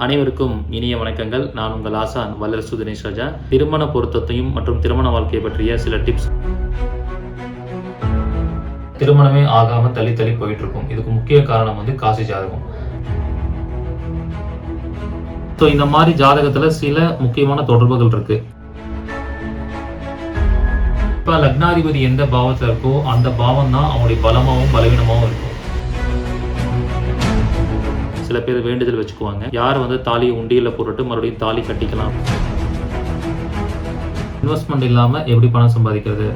அனைவருக்கும் இனிய வணக்கங்கள். நான் உங்கள் ஆசான் வல்லரசு தினேஷ் ராஜா. திருமண பொருத்தத்தையும் மற்றும் திருமண வாழ்க்கையை பற்றிய சில டிப்ஸ் திருமணமே ஆகாம தள்ளி தள்ளி போயிட்டு இருக்கும் இதுக்கு முக்கிய காரணம் வந்து காசி ஜாதகம். ஸோ இந்த மாதிரி ஜாதகத்துல சில முக்கியமான தொடர்புகள் இருக்கு. இப்ப லக்னாதிபதி எந்த பாவத்துல இருக்கோ அந்த பாவம் தான் அவங்களுடைய பலமாவும் பலவீனமாகவும் இருக்கும். சில பேர் வேண்டுதல் வச்சுக்குவாங்க. யார் வந்து தாலியை உண்டியில் போட்டுட்டு மறுபடியும் தாலி கட்டிக்கலாம்? இன்வெஸ்ட்மெண்ட் இல்லாம எப்படி பணம் சம்பாதிக்கிறது?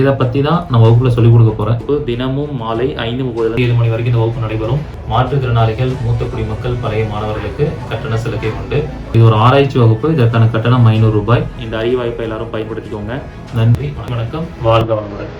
இதை பற்றி தான் நான் வகுப்பில் சொல்லிக் கொடுக்க போறேன். இப்போ தினமும் மாலை ஐந்து முப்பது ஏழு மணி வரைக்கும் இந்த வகுப்பு நடைபெறும். மாற்றுத்திறனாளிகள் மூத்த குடிமக்கள் பழைய மாணவர்களுக்கு கட்டண சலுகை உண்டு. இது ஒரு ஆராய்ச்சி வகுப்பு. இதற்கான கட்டணம் ஐநூறு ரூபாய். இந்த அறிவாய்ப்பை எல்லாரும் பயன்படுத்திக்கோங்க. நன்றி. வணக்கம். வாழ்க வளமுடன்.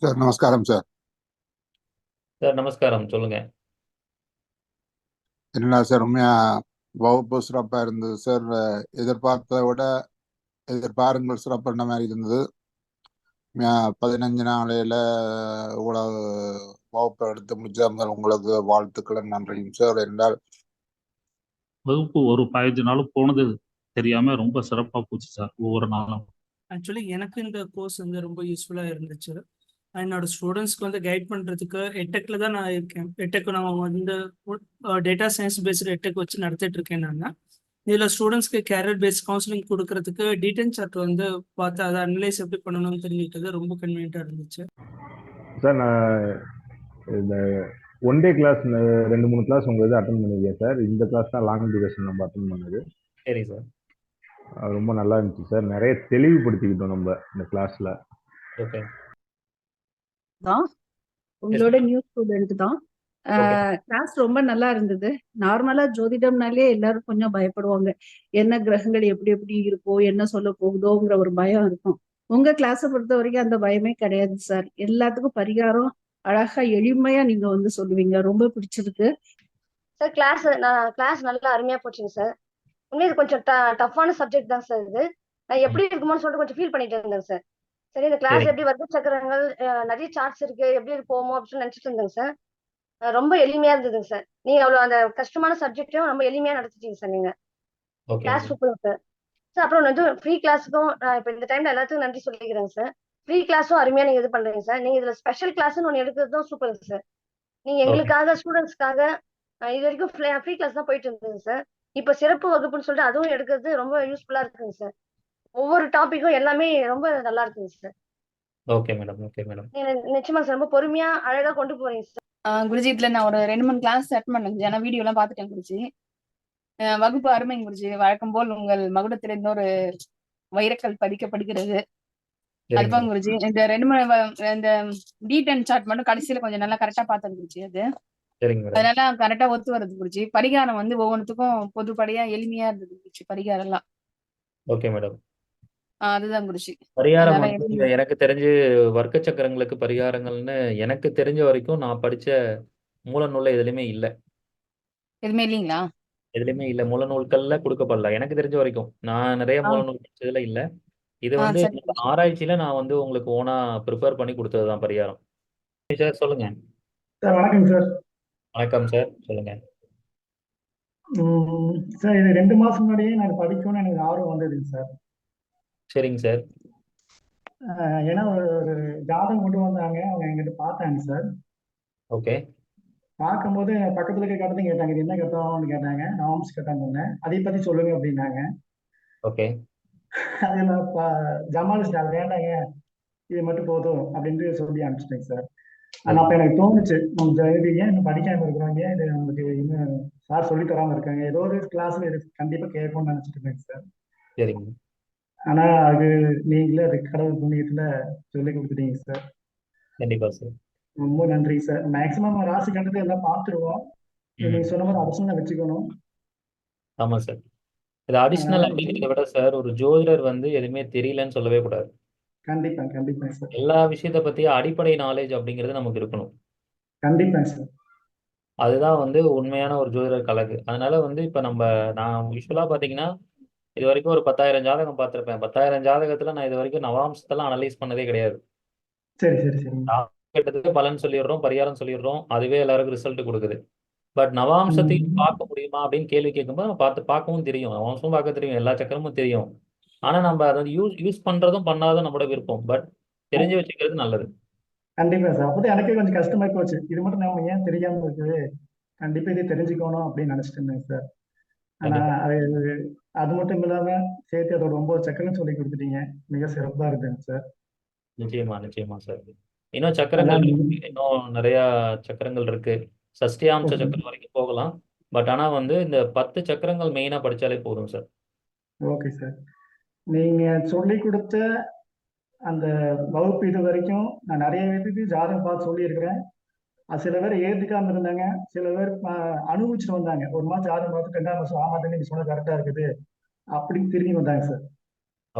சார் நமஸ்காரம் சார். சார் நமஸ்காரம். சொல்லுங்க. என்ன சார் உண்மையா வகுப்பு சிறப்பா இருந்தது சார்? எதிர்பார்த்ததை விட எதிர்பாருங்கள் சிறப்பான மாதிரி இருந்தது. பதினஞ்சு நாளையில இவ்வளவு வகுப்பை எடுத்து முடிச்ச உங்களுக்கு வாழ்த்துக்கள் நன்றியும் சார். என்றால் வகுப்பு ஒரு பதினஞ்சு நாள் போனது தெரியாம ரொம்ப சிறப்பா போச்சு சார் ஒவ்வொரு நாளும். ஆக்சுவலி எனக்கு இந்த கோர்ஸ் வந்து ரொம்ப யூஸ்ஃபுல்லாக இருந்துச்சு. என்னோட ஸ்டூடெண்ட்ஸ்க்கு வந்து கைட் பண்ணுறதுக்கு எட்டெக்கில் தான் நான் இருக்கேன். எட்டெக் நான் வந்து டேட்டா சயின்ஸ் பேஸ்டு எட்டெக் வச்சு நடத்திட்டு இருக்கேன் நான். இதில் ஸ்டூடெண்ட்ஸ்க்கு கேரியர் பேஸ்ட் கவுன்சிலிங் கொடுக்கறதுக்கு டீடைல் சார்ட் வந்து பார்த்து அதை அனலைஸ் எப்படி பண்ணணும்னு தெரிஞ்சுக்கிட்டது ரொம்ப கன்வீனியண்ட்டாக இருந்துச்சு. சார் நான் இந்த ஒன் டே கிளாஸ் ரெண்டு மூணு கிளாஸ் உங்க இது அட்டன் பண்ணியிருக்கேன் சார் இந்த கிளாஸ் தான் லாங் டியூரேஷன் நம்ம அட்டன் பண்ணது. சரி சார் அது ரொம்ப நல்லா இருந்துச்சு சார் நிறைய தெளிவுபடுத்திக்கிட்டோம் நம்ம இந்த கிளாஸ்ல ஓகே தான். உங்களோட நியூ ஸ்டூடெண்ட் தான். கிளாஸ் ரொம்ப நல்லா இருந்தது. நார்மலா ஜோதிடம்னாலே எல்லாரும் கொஞ்சம் பயப்படுவாங்க. என்ன கிரகங்கள் எப்படி எப்படி இருக்கோ என்ன சொல்ல போகுதோங்கிற ஒரு பயம் இருக்கும். உங்க கிளாஸை பொறுத்த வரைக்கும் அந்த பயமே கிடையாது சார் எல்லாத்துக்கும் பரிகாரம் அழகா எளிமையா நீங்க வந்து சொல்லுவீங்க. ரொம்ப பிடிச்சிருக்கு. சார் கிளாஸ் நான் கிளாஸ் நல்லா அருமையா போச்சுங்க சார் உண்மையிலே இது கொஞ்சம் டஃப்பான சப்ஜெக்ட் தான் சார் இது. நான் எப்படி இருக்குமோன்னு சொல்லிட்டு கொஞ்சம் ஃபீல் பண்ணிட்டு இருந்தேன் சார் சரி இந்த கிளாஸ். எப்படி வர்க்க சக்கரங்கள் நிறைய சார்ட்ஸ் இருக்கு எப்படி போமோ அப்படின்னு நினைச்சிட்டு இருந்தேங்க சார் ரொம்ப எளிமையா இருந்ததுங்க சார் நீங்க அவ்வளவு அந்த கஷ்டமான சப்ஜெக்டையும் ரொம்ப எளிமையா நடத்திட்டீங்க சார் நீங்க. கிளாஸ் சூப்பர் சார் சார் அப்புறம் வந்து ஃப்ரீ கிளாஸுக்கும் இப்போ இந்த டைம்ல எல்லாத்துக்கும் நன்றி சொல்லிக்கிறேங்க சார் ஃப்ரீ கிளாஸும் அருமையா நீங்க இது பண்றீங்க சார் நீங்க இதுல ஸ்பெஷல் கிளாஸ்னு ஒன்று எடுக்கிறதும் சூப்பர் சார் நீங்க எங்களுக்காக ஸ்டூடெண்ட்ஸ்க்காக இது வரைக்கும் ஃப்ரீ கிளாஸ் தான் போயிட்டு இருந்தது சார் இப்போ சிறப்பு வகுப்புன்னு சொல்லிட்டு அதுவும் எடுக்கிறது ரொம்ப யூஸ்ஃபுல்லா இருக்குங்க சார் ஒவ்வொரு டாபிக்கும் எல்லாமே ரொம்ப நல்லா இருக்குங்க sir okay madam okay madam நிச்சயமா சார் ரொம்ப பொறுமையா அழகா கொண்டு போறீங்க சார் குருஜி இதுல நான் ஒரு ரெண்டு மூணு கிளாஸ் அட்டன் பண்ணேன் ஏன்னா வீடியோ எல்லாம் பார்த்துட்டேன் குருஜி. ஆஹ் வகுப்பு அருமைங்க குருஜி. வழக்கம் போல் உங்கள் மகுடத்தில் இன்னொரு வைரக்கல் பதிக்கப்படுகிறது. அதுதான் குருஜி. இந்த ரெண்டு மூணு இந்த டி டென் சார்ட் மட்டும் கடைசியில கொஞ்சம் நல்லா கரெக்டா பார்த்தேன் குருஜி அது. சரிங்க மேடம் அதனால கரெக்டா ஒத்து வருது குருஜி. பரிகாரம் வந்து ஒவ்வொன்றுத்துக்கும் பொதுப்படியா எளிமையா இருந்தது குருஜி பரிகாரம் எல்லாம் ஓகே மேடம் அதுதான் குருஜி. பரிகாரம். எனக்கு தெரிஞ்சு வர்க்க சக்கரங்களுக்கு பரிகாரங்கள்னு எனக்கு தெரிஞ்ச வரைக்கும் நான் படிச்ச மூல நூல்ல எதுலையுமே இல்லை. எதுவுமே இல்லைங்களா? எதுலையுமே இல்லை. மூல நூல்கள்ல கொடுக்கப்படல. எனக்கு தெரிஞ்ச வரைக்கும். நான் நிறைய. மூல நூல் படிச்சதுல இல்லை. இது வந்து ஆராய்ச்சியில நான் வந்து உங்களுக்கு ஓனா ப்ரிப்பேர் பண்ணி கொடுத்ததுதான் பரிகாரம். சார் சொல்லுங்க. வணக்கம் சார். வணக்கம் சார் சொல்லுங்க. சார் இது ரெண்டு மாசம் முன்னாடியே நான் படிக்கணும்னு எனக்கு ஆர்வம் வந்ததுங்க சார். சரிங்க சார். ஏன்னா ஒரு ஜாதகம் கொண்டு வந்தாங்க. அவங்க எங்கிட்ட பார்த்தாங்க சார். ஓகே. பார்க்கும்போது பக்கத்துல இருக்க கட்டத்தையும் கேட்டாங்க. இது என்ன கட்டம்னு கேட்டாங்க. நாம்ஸ் கட்டம் சொன்னேன். அதை பத்தி சொல்லுங்க அப்படின்னாங்க. ஓகே. அது நான் ஜமாலிஸ்ட் அது வேண்டாங்க. இது மட்டும் போதும் அப்படின்ட்டு சொல்லி அனுப்பிச்சிட்டேங்க சார். ஆனா அப்ப எனக்கு தோணுச்சு. இது ஏன் இன்னும் படிக்காம இருக்கிறோம் ஏன் இது நமக்கு இன்னும் சார் சொல்லி தராம இருக்காங்க. ஏதோ ஒரு கிளாஸ்ல இது கண்டிப்பா கேட்கும்னு நினைச்சிட்டு இருந்தேங்க சார். சரிங்க. ஆனா அது நீங்களே அது கடவுள் புண்ணியத்துல சொல்லி கொடுத்துட்டீங்க சார் கண்டிப்பா சார் ரொம்ப நன்றி சார் மேக்சிமம் ராசி கண்டத்தை எல்லாம் பார்த்துருவோம். நீங்க சொன்ன மாதிரி அவசியம் வச்சுக்கணும். ஆமா சார் இது அடிஷ்னல். அப்படிங்கிறத விட சார் ஒரு ஜோதிடர் வந்து எதுவுமே தெரியலன்னு சொல்லவே கூடாது. கண்டிப்பா கண்டிப்பா சார் எல்லா விஷயத்தை பத்தி அடிப்படை நாலேஜ் அப்படிங்கிறது நமக்கு இருக்கணும். கண்டிப்பா சார் அதுதான் வந்து உண்மையான ஒரு ஜோதிடர் கலகு. அதனால வந்து இப்ப நம்ம நான் யூஸ்வலா பாத்தீங்கன்னா இது வரைக்கும் ஒரு பத்தாயிரம் ஜாதகம் பார்த்திருப்பேன். பத்தாயிரம் ஜாதகத்துல நான் இது வரைக்கும் நவாம்சத்தெல்லாம் அனலைஸ் பண்ணதே கிடையாது. சரி சரி சரி. கேட்டதுக்கு பலன் சொல்லிடுறோம் பரிகாரம் சொல்லிடுறோம். அதுவே எல்லாருக்கும் ரிசல்ட் கொடுக்குது. பட் நவாம்சத்தையும். பார்க்க முடியுமா அப்படின்னு கேள்வி கேட்கும்போது நம்ம பார்த்து பார்க்கவும் தெரியும். நவாம்சமும் பார்க்க தெரியும். எல்லா சக்கரமும் தெரியும். ஆனா நம்ம அதை யூஸ் யூஸ் பண்றதும் பண்ணாததும் நம்மளோட விருப்பம். பட் தெரிஞ்சு வச்சுக்கிறது நல்லது. கண்டிப்பா சார். அப்போதான் எனக்கே கொஞ்சம் கஷ்டமா போச்சு. இது மட்டும் நம்ம ஏன் தெரியாம இருக்குது? கண்டிப்பா இதை தெரிஞ்சுக்கணும் அப்படின்னு நினைச்சிட்டு இருந்தேன் சார். ஆனா அது அது மட்டும் இல்லாம சேர்த்து அதோட ஒன்பது சக்கரம் சொல்லி கொடுத்துட்டீங்க. மிக சிறப்பா இருக்குங்க சார். நிச்சயமா நிச்சயமா சார். இன்னும் சக்கரங்கள் இன்னும் நிறைய சக்கரங்கள் இருக்கு. சஷ்டியாம்ச. சக்கரம் வரைக்கும் போகலாம். பட் ஆனா வந்து இந்த பத்து சக்கரங்கள் மெயினா படிச்சாலே போதும் சார். Okay sir. நீங்க சொல்லி கொடுத்த அந்த வகுப்பு இது வரைக்கும் நான் நிறைய பேருக்கு ஜாதகம் பார்த்து சொல்லியிருக்கிறேன். சில பேர் ஏத்துக்காம இருந்தாங்க. சில பேர் அனுபவிச்சுட்டு வந்தாங்க. ஒரு மாசம் ஜாதகம் பார்த்து ரெண்டாம் மாசம் ஆமா தம்பி நீ சொன்னது கரெக்டா இருக்குது. அப்படின்னு திரும்பி வந்தாங்க சார்.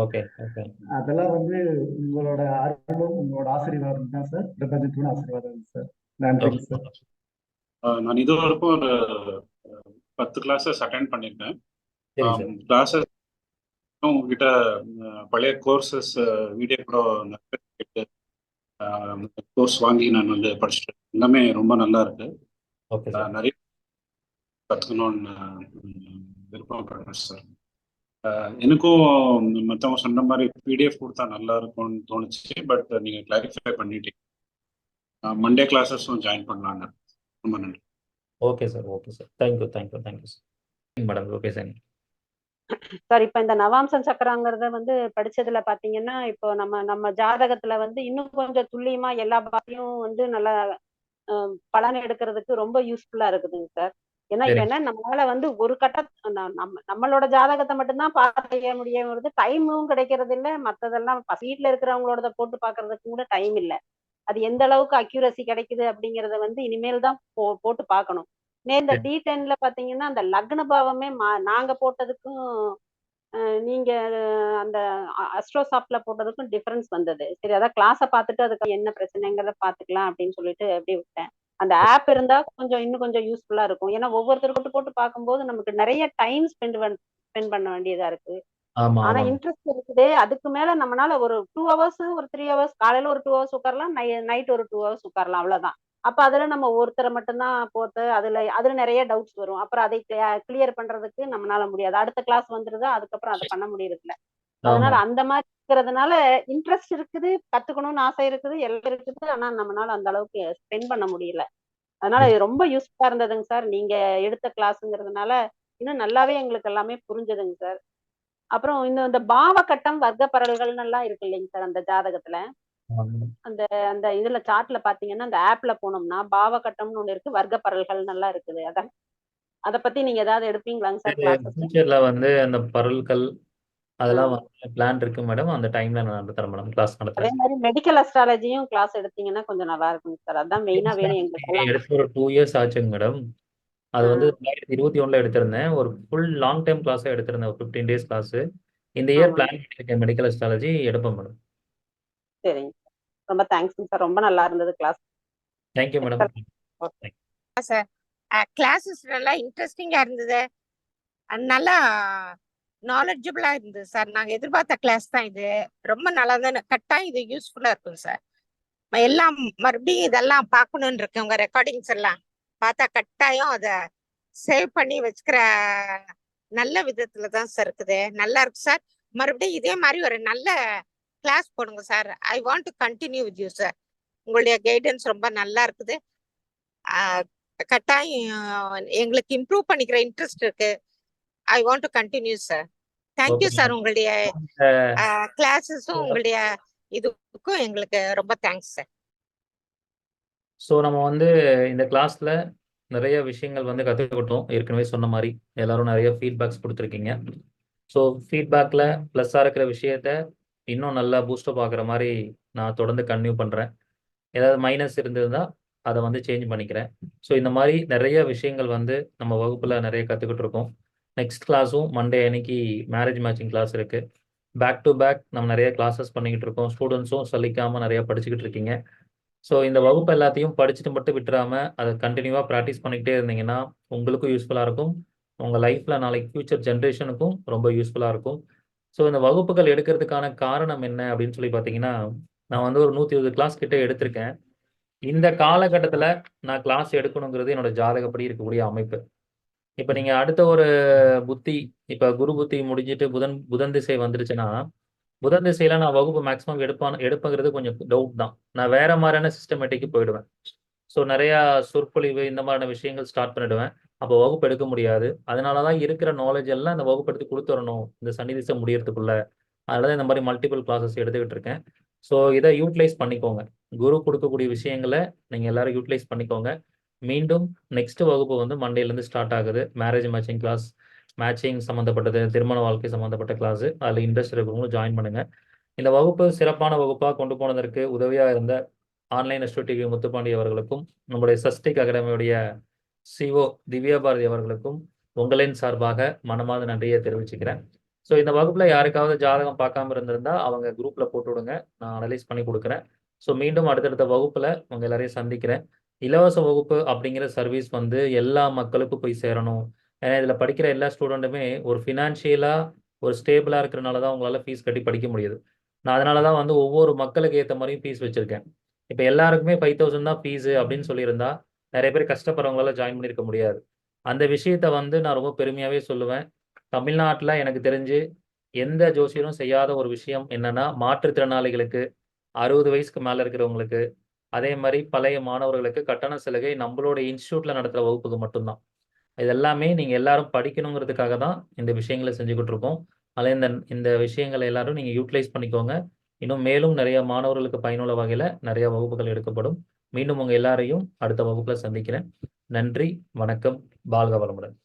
Okay okay. அதெல்லாம் வந்து உங்களோட அருளும் உங்களோட ஆசீர்வாதம் தான் சார். பிரபஞ்சத்தோட ஆசீர்வாதம் சார். நன்றிங்க சார். நான் இது வரைக்கும் ஒரு பத்து கிளாஸஸ் அட்டென்ட் பண்ணியிருக்கேன். கிளாஸஸ் உங்ககிட்ட பழைய கோர்சஸ் வீடியோ கூட கோர்ஸ் வாங்கி நான் வந்து படிச்சுட்டு. எல்லாமே ரொம்ப நல்லா இருக்கு. ஓகே சார் நிறைய கற்றுக்கணும்னு விருப்பப்படுறேன் சார் எனக்கும் மற்றவங்க சொன்ன மாதிரி பிடிஎஃப் கொடுத்தா நல்லா இருக்கும்னு தோணுச்சு. பட் நீங்கள் கிளாரிஃபை பண்ணிட்டீங்க. மண்டே கிளாஸஸும் ஜாயின் பண்ணலான்னு ரொம்ப நன்றி. Okay sir okay sir thank you thank you thank you sir madam okay sir sir இப்ப இந்த நவாம்சம் சக்கரங்கிறத வந்து படிச்சதுல பாத்தீங்கன்னா இப்போ நம்ம நம்ம ஜாதகத்துல வந்து இன்னும் கொஞ்சம் துல்லியமா எல்லா பாத்தையும் வந்து நல்லா பலன் எடுக்கிறதுக்கு ரொம்ப யூஸ்ஃபுல்லா இருக்குதுங்க சார். ஏன்னா. என்ன நம்மளால வந்து ஒரு கட்ட நம்ம நம்மளோட ஜாதகத்தை மட்டும்தான் பார்க்க முடியாது டைமும் கிடைக்கிறது இல்ல. மத்ததெல்லாம் வீட்ல இருக்கிறவங்களோட போட்டு பாக்குறதுக்கு கூட டைம் இல்ல. அது எந்த அளவுக்கு அக்யூரசி கிடைக்குது அப்படிங்கறத வந்து இனிமேல் தான் போ போட்டு பார்க்கணும். இந்த. டி டென்ல பாத்தீங்கன்னா அந்த லக்ன பாவமே நாங்க போட்டதுக்கும் நீங்க அந்த அஸ்ட்ரோசாப்ட்ல போட்டதுக்கும் டிஃபரன்ஸ் வந்தது. சரி அதான் கிளாஸை பார்த்துட்டு அதுக்கு என்ன பிரச்சனைங்கிறத பாத்துக்கலாம் அப்படின்னு சொல்லிட்டு அப்படியே விட்டேன். அந்த ஆப் இருந்தா கொஞ்சம் இன்னும் கொஞ்சம் யூஸ்ஃபுல்லா இருக்கும். ஏன்னா ஒவ்வொருத்தர் போட்டு பார்க்கும்போது நமக்கு நிறைய டைம் ஸ்பெண்ட் ஸ்பெண்ட் பண்ண வேண்டியதா இருக்கு. ஆனா இன்ட்ரெஸ்ட் இருக்குது அதுக்கு மேல நம்மனால ஒரு டூ ஹவர்ஸ் ஒரு த்ரீ ஹவர்ஸ் காலையில ஒரு டூ ஹவர்ஸ் உட்காரலாம் நைட் ஒரு டூ ஹவர்ஸ் உட்காரலாம் அவ்வளவுதான். அப்ப அதுல நம்ம ஒருத்தரை மட்டும்தான் போட்டு அதுல அதுல நிறைய டவுட்ஸ் வரும். அப்புறம் அதை கிளியர் பண்றதுக்கு நம்மளால முடியாது. அடுத்த கிளாஸ் வந்துருது அதுக்கப்புறம் அதை பண்ண முடியறது இல்ல அதனால அந்த மாதிரி இருக்கிறதுனால இன்ட்ரெஸ்ட் இருக்குது கத்துக்கணும்னு ஆசை இருக்குது எல்லாம் இருக்குது. ஆனா நம்மளால அந்த அளவுக்கு ஸ்பெண்ட் பண்ண முடியல. அதனால இது ரொம்ப யூஸ்ஃபுல்லா இருந்ததுங்க சார். நீங்க எடுத்த கிளாஸ்ங்கிறதுனால இன்னும் நல்லாவே எங்களுக்கு எல்லாமே புரிஞ்சதுங்க சார். அப்புறம் இன்னும் இந்த பாவ கட்டம் வர்க்க பரல்கள்னு எல்லாம் இருக்கு இல்லைங்க சார் அந்த ஜாதகத்துல. அந்த அந்த இதுல சார்ட்ல பாத்தீங்கன்னா அந்த ஆப்ல போனோம்னா பாவ கட்டம்னு ஒண்ணு இருக்கு வர்க்க பரல்கள் நல்லா இருக்குது. அதான் அத பத்தி நீங்க ஏதாவது எடுப்பீங்களாங்க சார் ஃபியூச்சர்ல வந்து அந்த பரல்கள் அதெல்லாம் பிளான் இருக்கு மேடம் அந்த டைம்ல நான் நடத்துறேன் மேடம் கிளாஸ் அதே நடத்துறேன். மாதிரி மெடிக்கல் அஸ்ட்ராலஜியும் கிளாஸ் எடுத்தீங்கன்னா கொஞ்சம் நல்லா இருக்குங்க சார் அதான் மெயினா வேணும் எங்களுக்கு எடுத்து ஒரு டூ இயர்ஸ் ஆச்சுங்க மேடம் அது வந்து. ரெண்டாயிரத்தி இருபத்தி ஒண்ணுல எடுத்திருந்தேன். ஒரு ஃபுல் லாங் டைம் கிளாஸாக எடுத்திருந்தேன். ஒரு ஃபிஃப்டீன் டேஸ் கிளாஸ் இந்த இயர். பிளான் பண்ணியிருக்கேன் மெடிக்கல் அஸ்ட்ராலஜி எடுப்பேன் மேடம் சரிங்க. ரொம்ப தேங்க்ஸ் சார் ரொம்ப நல்லா இருந்தது class thank you madam sir classes நல்லா இன்ட்ரெஸ்டிங்கா இருந்தது. நல்லா நாலெட்ஜபிளா இருந்தது சார் நாங்க எதிர்பார்த்த கிளாஸ் தான் இது. ரொம்ப நல்லா தான் கட்டாயம் இது யூஸ்ஃபுல்லா இருக்கும் சார் எல்லாம் மறுபடியும் இதெல்லாம் பார்க்கணும்னு இருக்கு. உங்க ரெக்கார்டிங்ஸ் எல்லாம் பார்த்தா கட்டாயம் அதை சேவ் பண்ணி வச்சுக்கிற நல்ல விதத்துல தான் சார் இருக்குது. நல்லா இருக்கு சார் மறுபடியும் இதே மாதிரி ஒரு நல்ல கிளாஸ் போடுங்க sir I want to continue with you sir உங்களுடைய கைடன்ஸ் ரொம்ப நல்லா இருக்குது. கட்டாயம் எங்களுக்கு இம்ப்ரூவ் பண்ணிக்கிற இன்ட்ரெஸ்ட் இருக்கு. I want to continue sir thank you sir உங்களுடைய கிளாஸஸும் உங்களுடைய இதுக்கும் எங்களுக்கு ரொம்ப தேங்க்ஸ் சார் ஸோ நம்ம வந்து இந்த கிளாஸ்ல நிறைய விஷயங்கள் வந்து கற்றுக்கிட்டோம் ஏற்கனவே சொன்ன மாதிரி. எல்லாரும் நிறைய ஃபீட்பேக்ஸ் கொடுத்துருக்கீங்க. ஸோ ஃபீட்பேக்கில் ப்ளஸ்ஸாக இருக்கிற விஷயத்த இன்னும் நல்லா பூஸ்டப் பார்க்குற மாதிரி நான் தொடர்ந்து கன்டினியூ பண்ணுறேன் ஏதாவது மைனஸ் இருந்ததுன்னா அதை வந்து சேஞ்ச் பண்ணிக்கிறேன். ஸோ இந்த மாதிரி நிறைய விஷயங்கள் வந்து நம்ம வகுப்பில் நிறைய கற்றுக்கிட்டு இருக்கோம். நெக்ஸ்ட் கிளாஸும் மண்டே அன்னைக்கு மேரேஜ் மேட்சிங் கிளாஸ் இருக்குது பேக் டு பேக் நம்ம நிறைய கிளாஸஸ் பண்ணிக்கிட்டு இருக்கோம். ஸ்டூடெண்ட்ஸும் சலிக்காமல் நிறையா படிச்சுக்கிட்டு இருக்கீங்க. ஸோ இந்த வகுப்பு எல்லாத்தையும் படிச்சுட்டு மட்டும் விட்டுறாம அதை கண்டினியூவாக ப்ராக்டிஸ் பண்ணிக்கிட்டே இருந்தீங்கன்னா உங்களுக்கும் யூஸ்ஃபுல்லாக இருக்கும். உங்கள் லைஃப்பில் நாளைக்கு ஃப்யூச்சர் ஜென்ரேஷனுக்கும் ரொம்ப யூஸ்ஃபுல்லாக இருக்கும். ஸோ இந்த வகுப்புகள் எடுக்கிறதுக்கான காரணம் என்ன அப்படின்னு சொல்லி பார்த்தீங்கன்னா நான் வந்து ஒரு நூற்றி இருபது கிளாஸ் கிட்ட எடுத்திருக்கேன். இந்த காலகட்டத்தில் நான் கிளாஸ் எடுக்கணுங்கிறது என்னோட ஜாதகப்படி இருக்கக்கூடிய அமைப்பு. இப்போ நீங்கள் அடுத்த ஒரு புத்தி இப்போ குரு புத்தி முடிஞ்சிட்டு புதன் புதன் திசை வந்துருச்சுன்னா புதன் திசையில நான் வகுப்பு மேக்ஸிமம் எடுப்பான் எடுப்பங்கிறது கொஞ்சம் டவுட் தான். நான் வேற மாதிரியான சிஸ்டமேட்டிக்கு போயிடுவேன். ஸோ நிறையா சொற்பொழிவு இந்த மாதிரியான விஷயங்கள் ஸ்டார்ட் பண்ணிடுவேன். அப்போ வகுப்பு எடுக்க முடியாது. அதனால தான் இருக்கிற நாலேஜ் எல்லாம் இந்த வகுப்பு எடுத்து கொடுத்துடணும் இந்த சனி திசை முடியறதுக்குள்ள. அதனால தான் இந்த மாதிரி மல்டிபிள் கிளாஸஸ் எடுத்துக்கிட்டு இருக்கேன். ஸோ இதை யூட்டிலைஸ் பண்ணிக்கோங்க. குரு கொடுக்கக்கூடிய விஷயங்களை நீங்கள் எல்லாரும் யூட்டிலைஸ் பண்ணிக்கோங்க. மீண்டும் நெக்ஸ்ட் வகுப்பு வந்து மண்டேலேருந்து ஸ்டார்ட் ஆகுது. மேரேஜ் மேட்சிங் கிளாஸ் மேட்சிங் சம்மந்தப்பட்டது திருமண வாழ்க்கை சம்மந்தப்பட்ட கிளாஸ் அதில் இன்ட்ரெஸ்ட் இருக்கிறவங்களும் ஜாயின் பண்ணுங்க. இந்த வகுப்பு சிறப்பான வகுப்பாக கொண்டு போனதற்கு உதவியாக இருந்த ஆன்லைன் எஸ்டோ டிவி முத்துப்பாண்டி அவர்களுக்கும் நம்முடைய சஸ்டிக் அகாடமியுடைய சிஓ திவ்யா பாரதி அவர்களுக்கும் உங்களின் சார்பாக மனமாத நன்றியை தெரிவிச்சுக்கிறேன். ஸோ இந்த வகுப்புல யாருக்காவது ஜாதகம் பார்க்காம இருந்திருந்தா அவங்க குரூப்ல போட்டு விடுங்க. நான் அனலைஸ் பண்ணி கொடுக்குறேன். ஸோ மீண்டும் அடுத்தடுத்த வகுப்புல உங்க எல்லாரையும் சந்திக்கிறேன். இலவச வகுப்பு அப்படிங்கிற சர்வீஸ் வந்து எல்லா மக்களுக்கும் போய் சேரணும். ஏன்னா இதில் படிக்கிற எல்லா ஸ்டூடெண்ட்டுமே ஒரு ஃபினான்ஷியலாக ஒரு ஸ்டேபிளாக இருக்கிறனால தான் உங்களால் ஃபீஸ் கட்டி படிக்க முடியுது. நான் அதனால தான் வந்து ஒவ்வொரு மக்களுக்கு ஏற்ற மாதிரியும் ஃபீஸ் வச்சுருக்கேன். இப்போ எல்லாருக்குமே ஃபைவ் தௌசண்ட் தான் ஃபீஸு அப்படின்னு சொல்லியிருந்தா நிறைய பேர் கஷ்டப்படுறவங்களால ஜாயின் பண்ணியிருக்க முடியாது. அந்த விஷயத்த வந்து நான் ரொம்ப பெருமையாகவே சொல்லுவேன். தமிழ்நாட்டில் எனக்கு தெரிஞ்சு எந்த ஜோசியரும் செய்யாத ஒரு விஷயம் என்னன்னா மாற்றுத்திறனாளிகளுக்கு அறுபது வயசுக்கு மேலே இருக்கிறவங்களுக்கு அதே மாதிரி பழைய மாணவர்களுக்கு கட்டண சலுகை நம்மளோட இன்ஸ்டியூட்ல நடத்துகிற வகுப்புக்கு மட்டும்தான். இது எல்லாமே நீங்கள் எல்லாரும் படிக்கணுங்கிறதுக்காக தான் இந்த விஷயங்களை செஞ்சுக்கிட்டு இருக்கோம் அதில் இந்த இந்த விஷயங்களை எல்லாரும் நீங்கள் யூட்டிலைஸ் பண்ணிக்கோங்க. இன்னும் மேலும் நிறைய மாணவர்களுக்கு பயனுள்ள வகையில் நிறைய வகுப்புகள் எடுக்கப்படும். மீண்டும் உங்கள் எல்லாரையும் அடுத்த வகுப்பில் சந்திக்கிறேன். நன்றி வணக்கம் வாழ்க வளமுடன்